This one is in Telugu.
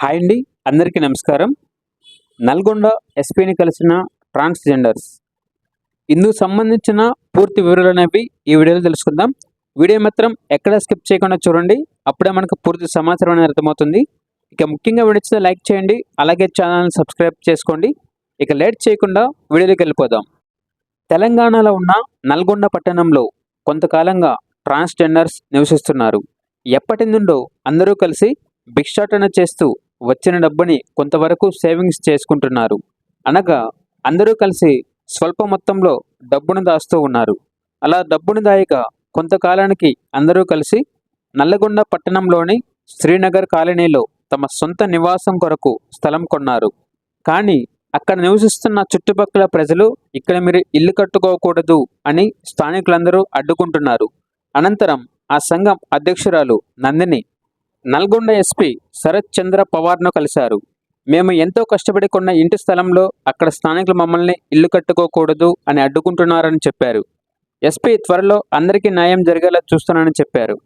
హాయ్ అండి అందరికీ నమస్కారం. నల్గొండ ఎస్పీని కలిసిన ట్రాన్స్జెండర్స్. ఇందుకు సంబంధించిన పూర్తి వివరాలు అనేవి ఈ వీడియోలో తెలుసుకుందాం. వీడియో మాత్రం ఎక్కడ స్కిప్ చేయకుండా చూడండి. అప్పుడే మనకు పూర్తి సమాచారం అనేది అర్థమవుతుంది. ఇక ముఖ్యంగా వీడియో లైక్ చేయండి అలాగే ఛానల్ని సబ్స్క్రైబ్ చేసుకోండి. ఇక లేట్ చేయకుండా వీడియోలోకి వెళ్ళిపోదాం. తెలంగాణలో ఉన్న నల్గొండ పట్టణంలో కొంతకాలంగా ట్రాన్స్జెండర్స్ నివసిస్తున్నారు. ఎప్పటి నుండో అందరూ కలిసి భిక్షాటన చేస్తూ వచ్చిన డబ్బుని కొంతవరకు సేవింగ్స్ చేసుకుంటున్నారు. అనగా అందరూ కలిసి స్వల్ప మొత్తంలో డబ్బును దాస్తూ ఉన్నారు. అలా డబ్బును దాయక కొంతకాలానికి అందరూ కలిసి నల్లగొండ పట్టణంలోని శ్రీనగర్ కాలనీలో తమ సొంత నివాసం కొరకు స్థలం కొన్నారు. కానీ అక్కడ నివసిస్తున్న చుట్టుపక్కల ప్రజలు ఇక్కడ మీరు ఇల్లు కట్టుకోకూడదు అని స్థానికులందరూ అడ్డుకుంటున్నారు. అనంతరం ఆ సంఘం అధ్యక్షురాలు నందిని నల్గొండ ఎస్పీ శరత్ చంద్ర పవార్ను కలిశారు. మేము ఎంతో కష్టపడి కొన్న ఇంటి స్థలంలో అక్కడ స్థానికులు మమ్మల్ని ఇల్లు కట్టుకోకూడదు అని అడ్డుకుంటున్నారని చెప్పారు. ఎస్పీ త్వరలో అందరికీ న్యాయం జరిగేలా చూస్తానని చెప్పారు.